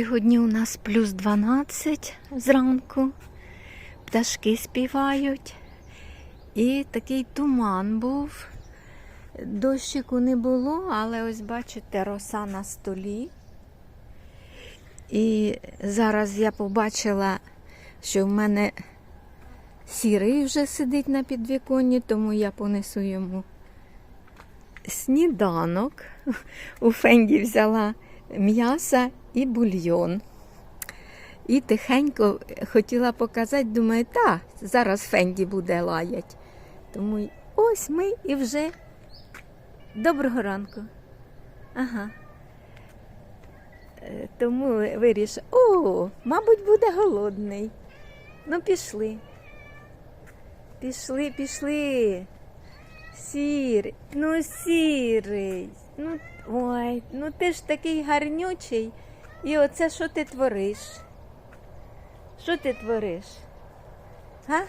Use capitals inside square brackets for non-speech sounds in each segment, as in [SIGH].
Сьогодні у нас плюс 12 зранку. Пташки співають. І такий туман був. Дощику не було, але ось бачите, роса на столі. І зараз я побачила, що в мене сірий вже сидить на підвіконні, тому я понесу йому сніданок. [LAUGHS] У Фенді взяла м'яса і бульйон. І тихенько хотіла показати, думаю, та, зараз Фенді буде лаять. Тому ось ми і вже доброго ранку. Ага. Е, Тому вирішив, о, мабуть, буде голодний. Ну, пішли. Пішли, пішли. Сірий, ну сірий. Ну, ой, ну ти ж такий гарнючий. І оце що ти твориш? Що ти твориш? Га?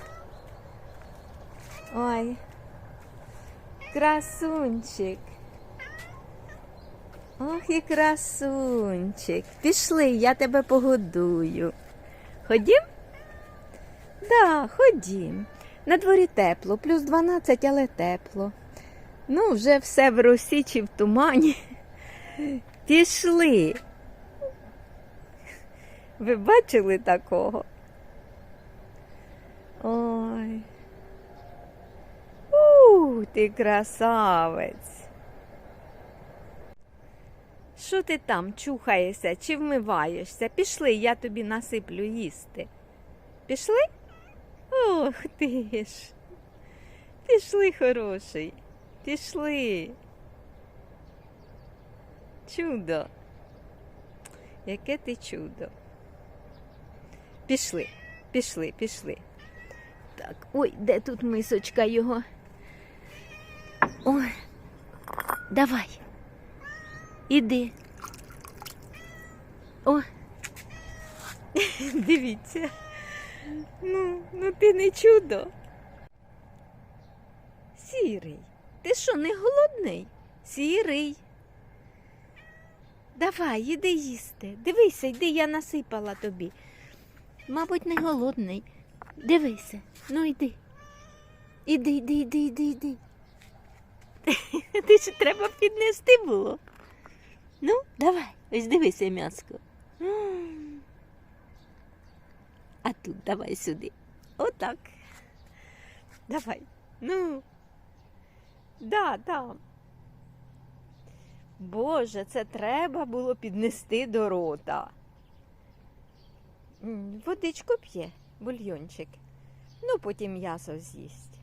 Ой. Красунчик. Ох і красунчик. Пішли, я тебе погодую. Ходім? Да, ходім. На дворі тепло, плюс 12, але тепло. Ну, вже все в росі чи в тумані. Пішли. Ви бачили такого? Ой. У, ти красавець. Що ти там чухаєшся чи вмиваєшся? Пішли, я тобі насиплю їсти. Пішли? Ох ти ж. Пішли, хороший. Пішли. Чудо. Яке ти чудо. Пішли, пішли, пішли. Так, ой, де тут мисочка його? Ой, давай. Іди. О. [LAUGHS] Дивіться. Ну, ну ти не чудо. Сірий. Ти що, не голодний? Сірий. Давай, іди їсти. Дивися, йди, я насипала тобі. Мабуть, не голодний. Дивися, ну йди. Іди, йди, йди, йди, йди. [LAUGHS] Ти ж треба піднести було. Ну, давай, ось дивися м'яско. А тут давай сюди. Отак. Давай. Ну. Да, да. Боже, це треба було піднести до рота. Водичку п'є, бульйончик. Ну, потім м'ясо з'їсть.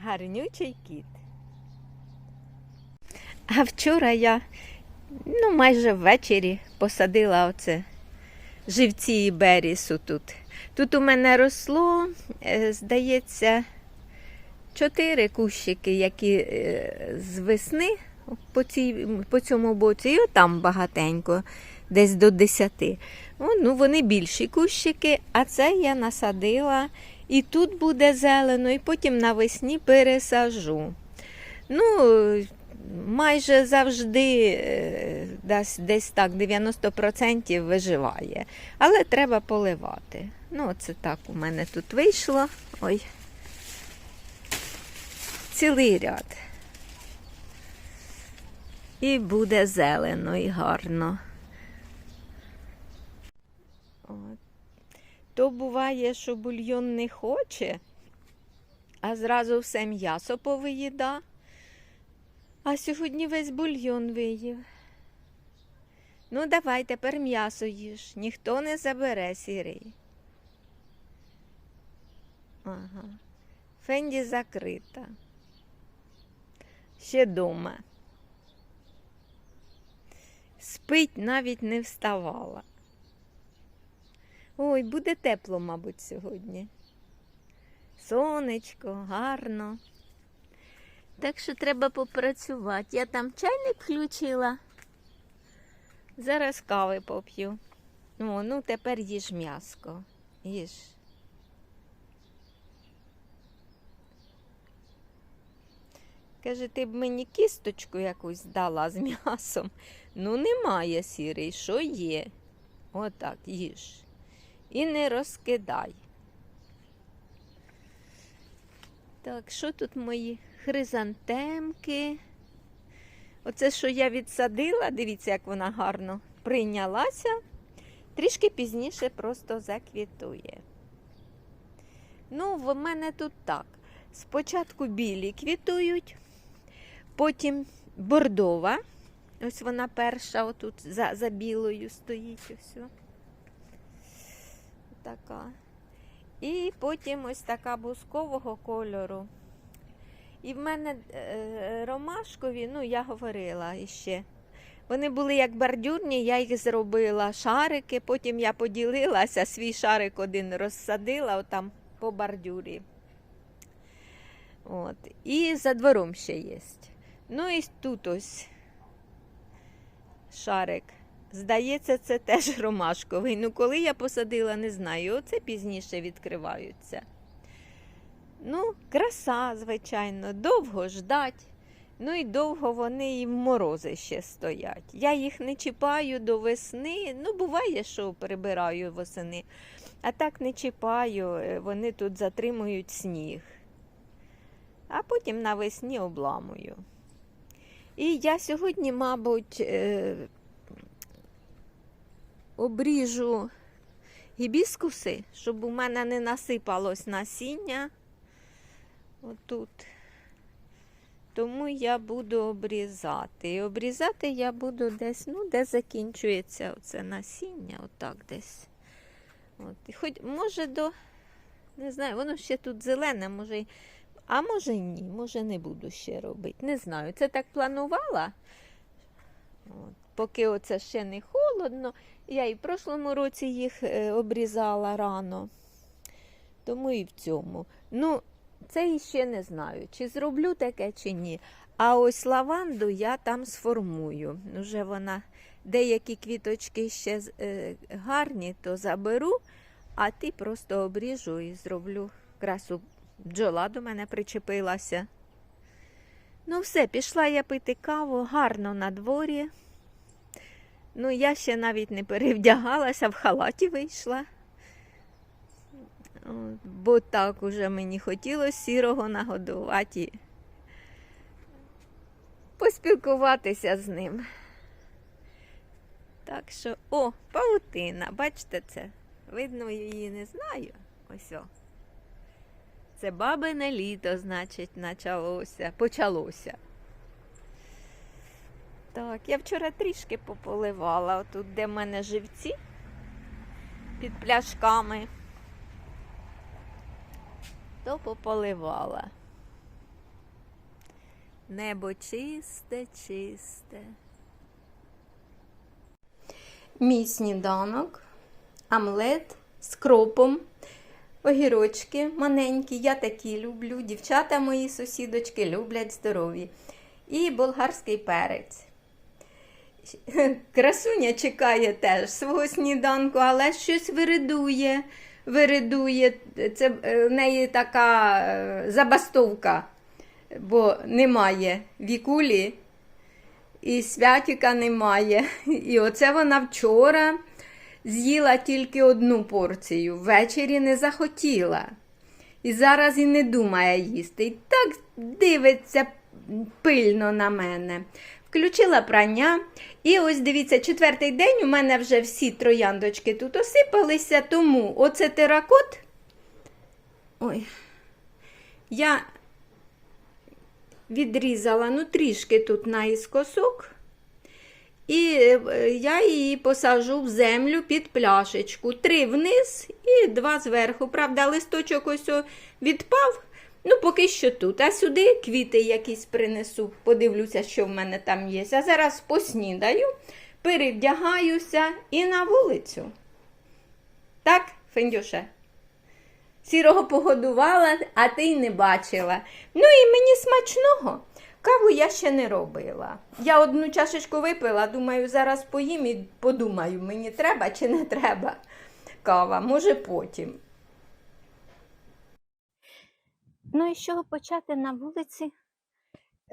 Гарнючий кіт. А вчора я, ну, майже ввечері посадила оце живці і берісу тут. Тут у мене росло, е, здається, чотири кущики, які е, з весни по, цій, по цьому боці, і там багатенько, десь до десяти. О, ну, вони більші кущики, а це я насадила. І тут буде зелено, і потім навесні пересажу. Ну, майже завжди е, десь, десь так 90% виживає. Але треба поливати. Ну, це так у мене тут вийшло. Ой. Цілий ряд. І буде зелено і гарно. От. То буває, що бульйон не хоче, а зразу все м'ясо повиїда. А сьогодні весь бульйон виїв. Ну, давай тепер м'ясо їж. Ніхто не забере сірий. Ага. Фенді закрита. Ще дома. Спить навіть не вставала. Ой, буде тепло, мабуть, сьогодні. Сонечко, гарно. Так що треба попрацювати. Я там чайник включила. Зараз кави поп'ю. О, ну тепер їж м'яско. Їж. Каже, ти б мені кісточку якусь дала з м'ясом. Ну, немає сірий, що є? Отак, їж. І не розкидай. Так, що тут мої хризантемки? Оце, що я відсадила, дивіться, як вона гарно прийнялася. Трішки пізніше просто заквітує. Ну, в мене тут так. Спочатку білі квітують, потім бордова. Ось вона перша, отут за, за білою стоїть. Ось. Така. І потім ось така бускового кольору. І в мене е, ромашкові, ну я говорила іще. Вони були як бордюрні, я їх зробила шарики, потім я поділилася, свій шарик один розсадила отам по бордюрі. От. І за двором ще є. Ну і тут ось шарик. Здається, це теж [LAUGHS] ромашковий. Ну, коли я посадила, не знаю. Оце пізніше відкриваються. Ну, краса, звичайно, довго ждать. Ну і довго вони і в морози ще стоять. Я їх не чіпаю до весни. Ну, буває, що прибираю восени. А так не чіпаю, е, вони тут затримують сніг. А потім навесні обламую. І я сьогодні, мабуть, е, обріжу гібіскуси, щоб у мене не насипалось насіння. Отут. Тому я буду обрізати. І обрізати я буду десь, ну, де закінчується оце насіння, отак десь. От. І хоч, може, до, не знаю, воно ще тут зелене, може, а може ні, може не буду ще робити. Не знаю. Це так планувала. От. Поки оце ще не холодно. Я і в прошлому році їх е, обрізала рано. Тому і в цьому. Ну, це іще не знаю, чи зроблю таке, чи ні. А ось лаванду я там сформую. Уже вона деякі квіточки ще е, гарні, то заберу, а ти просто обріжу і зроблю красу. Бджола до мене причепилася. Ну, все, пішла я пити каву, гарно на дворі. Ну, я ще навіть не перевдягалася, в халаті вийшла. Бо так уже мені хотілося сірого нагодувати. і Поспілкуватися з ним. Так що, о, павутина, бачите це? Видно, її не знаю. Ось о. Це бабине літо, значить, почалося, почалося. Так, я вчора трішки пополивала, отут, де в мене живці під пляшками то пополивала. Небо чисте, чисте. Мій сніданок, омлет з кропом, огірочки маленькі, я такі люблю. Дівчата мої сусідочки люблять здорові. І болгарський перець. [LAUGHS] Красуня чекає теж свого сніданку, але щось виридує. Виридує. Це е, в неї така е, забастовка, бо немає вікулі і святіка немає. [LAUGHS] І оце вона вчора з'їла тільки одну порцію, ввечері не захотіла. І зараз і не думає їсти. І так дивиться пильно на мене. Включила прання. І ось дивіться, четвертий день у мене вже всі трояндочки тут осипалися, тому оце теракот. Ой, я відрізала ну, трішки тут наіскосок. І е, я її посажу в землю під пляшечку. Три вниз і два зверху. Правда, листочок ось відпав. Ну, поки що тут. А сюди квіти якісь принесу, подивлюся, що в мене там є. А зараз поснідаю, перевдягаюся і на вулицю. Так, Фендюша? Сірого погодувала, а ти й не бачила. Ну і мені смачного. Каву я ще не робила. Я одну чашечку випила, думаю, зараз поїм і подумаю, мені треба чи не треба кава, може потім. Ну і з чого почати на вулиці?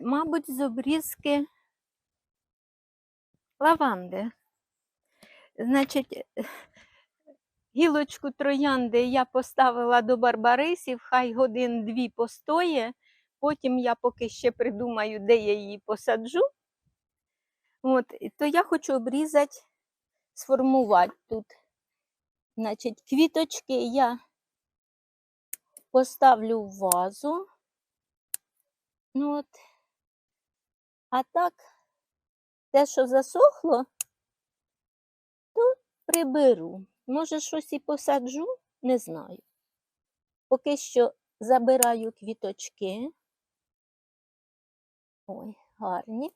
мабуть, з обрізки лаванди. Значить, гілочку троянди я поставила до барбарисів, хай годин дві постоє. Потім я поки ще придумаю, де я її посаджу. От, то я хочу обрізати, сформувати тут. Значить, квіточки я поставлю в вазу. Ну от. А так, те, що засохло, то приберу. Може, щось і посаджу, не знаю. Поки що забираю квіточки. Ой, гарні.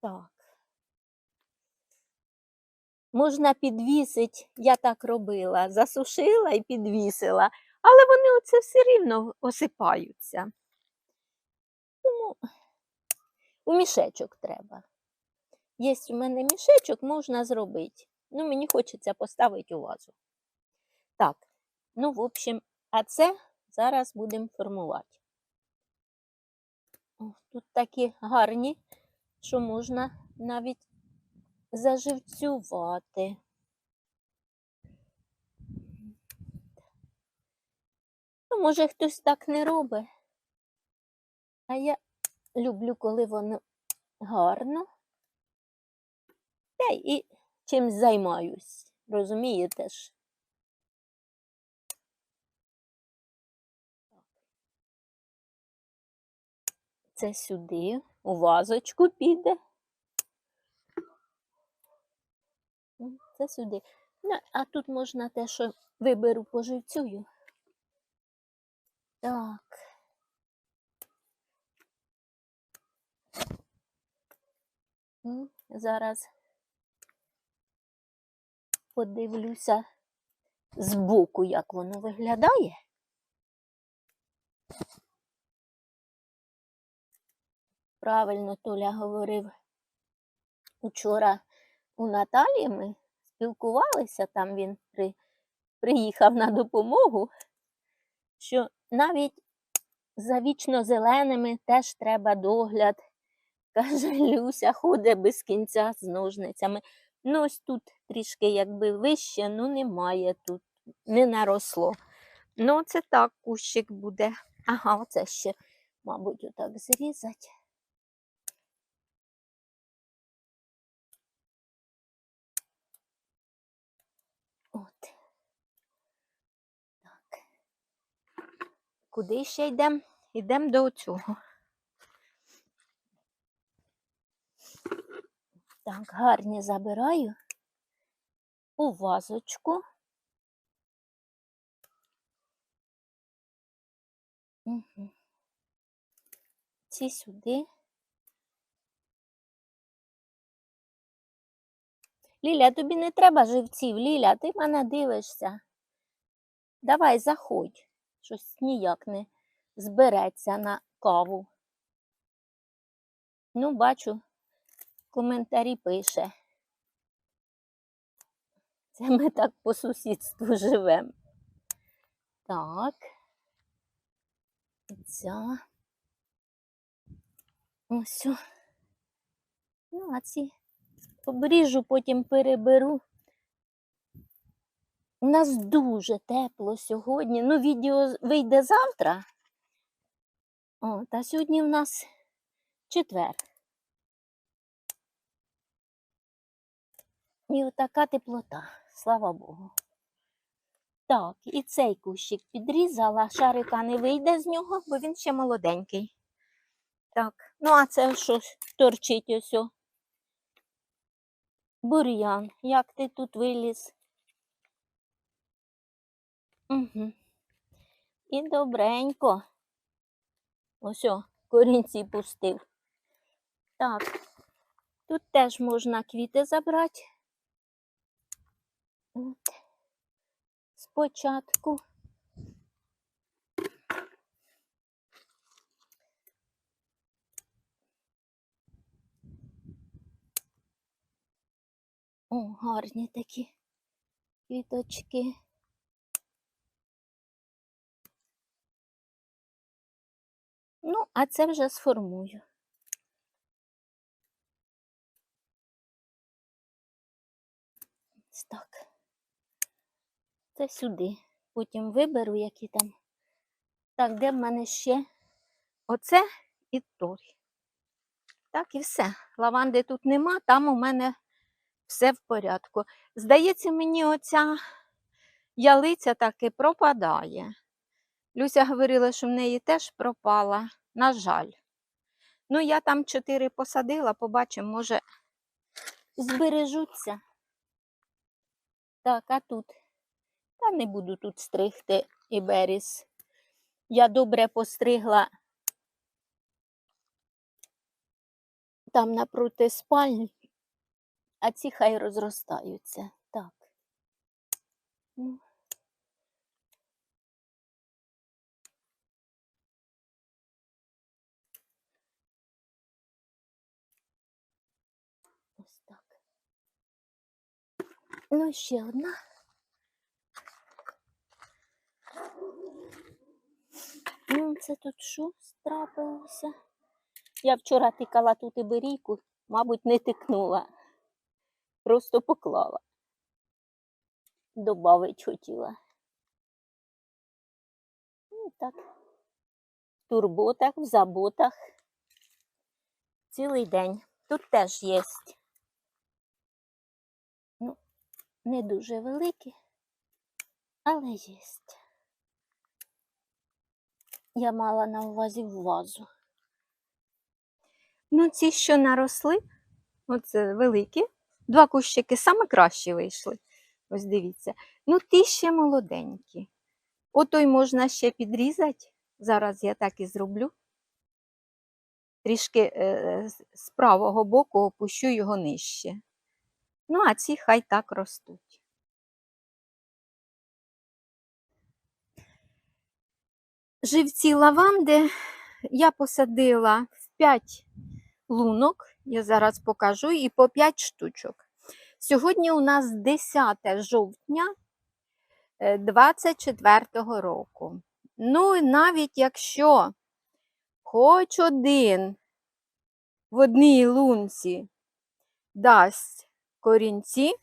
Так. Можна підвісити, я так робила, засушила і підвісила, але вони оце все рівно осипаються. Тому у мішечок треба. Є у мене мішечок, можна зробити. Ну, мені хочеться поставити у вазу. Так, ну, в общем, а це зараз будемо формувати. О, тут такі гарні, що можна навіть заживцювати. Ну, може, хтось так не робить. А я люблю, коли воно гарно. Та і чимсь займаюсь. Розумієте ж? Це сюди, у вазочку піде. Це сюди. Ну, а тут можна те, що виберу поживцюю. Так. Зараз подивлюся збоку, як воно виглядає. Правильно Толя говорив учора у Наталі ми спілкувалися, там він при, приїхав на допомогу, що навіть за вічно зеленими теж треба догляд. Каже, Люся ходить без кінця з ножницями. Ну, ось тут трішки якби вище, ну немає тут, не наросло. Ну, це так, кущик буде. Ага, оце ще, мабуть, отак зрізати. От. Так. Куди ще йдемо? Йдемо до цього. Так, гарні забираю у вазочку. Угу. Ці сюди. Ліля, тобі не треба живців, Ліля, ти мене дивишся. Давай, заходь. Щось ніяк не збереться на каву. Ну, бачу, коментарі пише. Це ми так по сусідству живемо. Так. Ця. Ось. Ну, а ці обріжу, потім переберу. У нас дуже тепло сьогодні. Ну, відео вийде завтра. О, та сьогодні в нас четвер. І отака теплота, слава Богу. Так, і цей кущик підрізала, шарика не вийде з нього, бо він ще молоденький. Так, ну а це що ж торчить ось? Бур'ян, як ти тут виліз? Угу. І добренько. Ось о, корінці пустив. Так, тут теж можна квіти забрати. От. Спочатку. О, гарні такі квіточки. Ну, а це вже сформую. Ось так. Це сюди. Потім виберу, які там. Так, де в мене ще? Оце і той. Так, і все. Лаванди тут нема, там у мене все в порядку. Здається, мені оця ялиця таки пропадає. Люся говорила, що в неї теж пропала. На жаль. Ну, я там чотири посадила, побачимо, може, збережуться. Так, а тут? Та не буду тут стригти і беріз. Я добре постригла там напроти спальні, а ці хай розростаються. Так. Ну, ще одна. Ну, це тут що трапилося? Я вчора тикала тут і берійку, мабуть, не тикнула. Просто поклала. Добавить хотіла. Ну, так. В турботах, в заботах. Цілий день. Тут теж є. Не дуже великі, але є. Я мала на увазі вазу. Ну, ці, що наросли, оце великі, два кущики саме кращі вийшли. Ось дивіться. Ну, ті ще молоденькі. Отой можна ще підрізати. Зараз я так і зроблю. Трішки е, з- з правого боку опущу його нижче. Ну, а ці хай так ростуть. Живці лаванди я посадила в 5 лунок, я зараз покажу, і по 5 штучок. Сьогодні у нас 10 жовтня 24 року. Ну, і навіть якщо хоч один в одній лунці дасть корінці,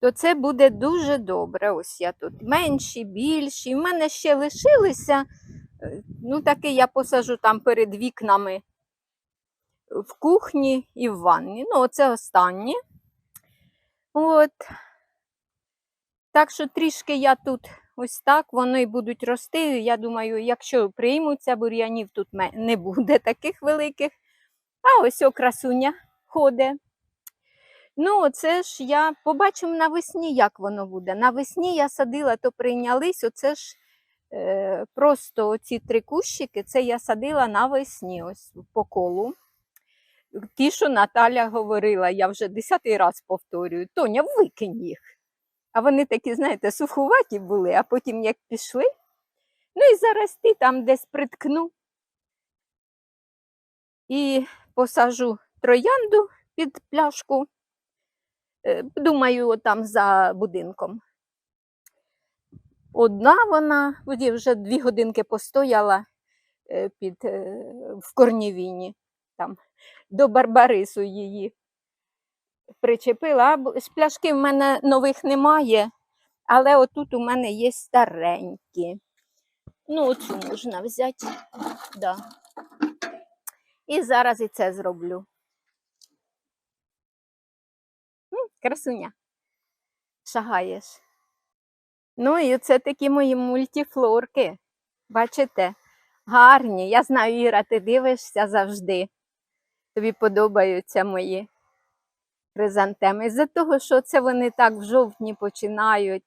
то це буде дуже добре. Ось я тут менші, більші. У мене ще лишилися. е, Ну, таки я посажу там перед вікнами в кухні і в ванні. Ну, оце останнє. От. Так що трішки я тут ось так, вони будуть рости. Я думаю, якщо приймуться, бур'янів тут не буде [LAUGHS] таких великих. А ось о красуня ходить. Ну, оце ж я побачимо навесні, як воно буде. Навесні я садила, то прийнялись. Оце ж е, просто оці три кущики, це я садила навесні, ось по колу. Ті, що Наталя говорила, я вже десятий раз повторюю, Тоня, викинь їх. А вони такі, знаєте, сухуваті були, а потім як пішли. Ну і зараз ти там десь приткну і посажу троянду під пляшку. Е, Думаю, там за будинком. Одна вона, тоді вже дві годинки постояла е, під, е, в корнівіні, там, до Барбарису її причепила. З пляшки в мене нових немає, але отут у мене є старенькі. Ну, оцю можна взяти. Да. І зараз і це зроблю. М, Красуня. Шагаєш. Ну, і це такі мої мультифлорки. Бачите? Гарні. Я знаю, Іра, ти дивишся завжди. Тобі подобаються мої хризантеми. З-за того, що це вони так в жовтні починають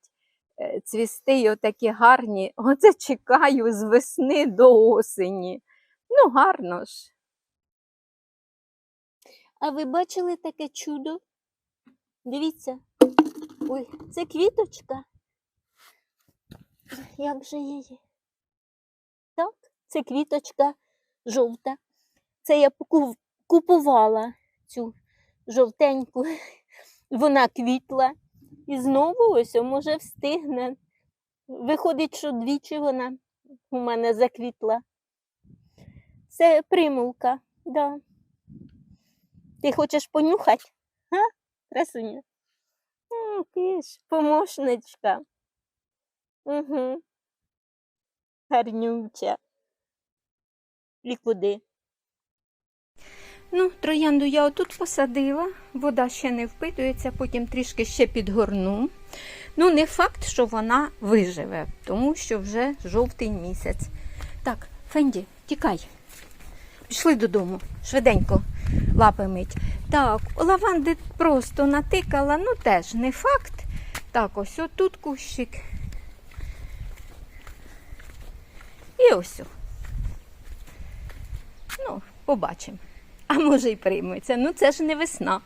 е, цвісти, і отакі гарні. Оце чекаю з весни до осені. Ну, гарно ж. А ви бачили таке чудо? Дивіться. Ой, це квіточка. Як же її? Так, це квіточка жовта. Це я купувала цю жовтеньку. Вона квітла. І знову ось може встигне. Виходить, що двічі вона у мене заквітла. Це примулка, да. Ти хочеш понюхати? Га? Красуня? М, Ти ж помощничка. Угу. Гарнюча. І куди? Ну, троянду я отут посадила, вода ще не впитується, потім трішки ще підгорну. Ну, не факт, що вона виживе, тому що вже жовтий місяць. Так, Фенді, тікай. Пішли додому, швиденько лапи мить. Так, лаванди просто натикала, ну теж не факт. Так, ось отут кущик. І ось. Ну, побачимо. А може й прийметься. Ну це ж не весна.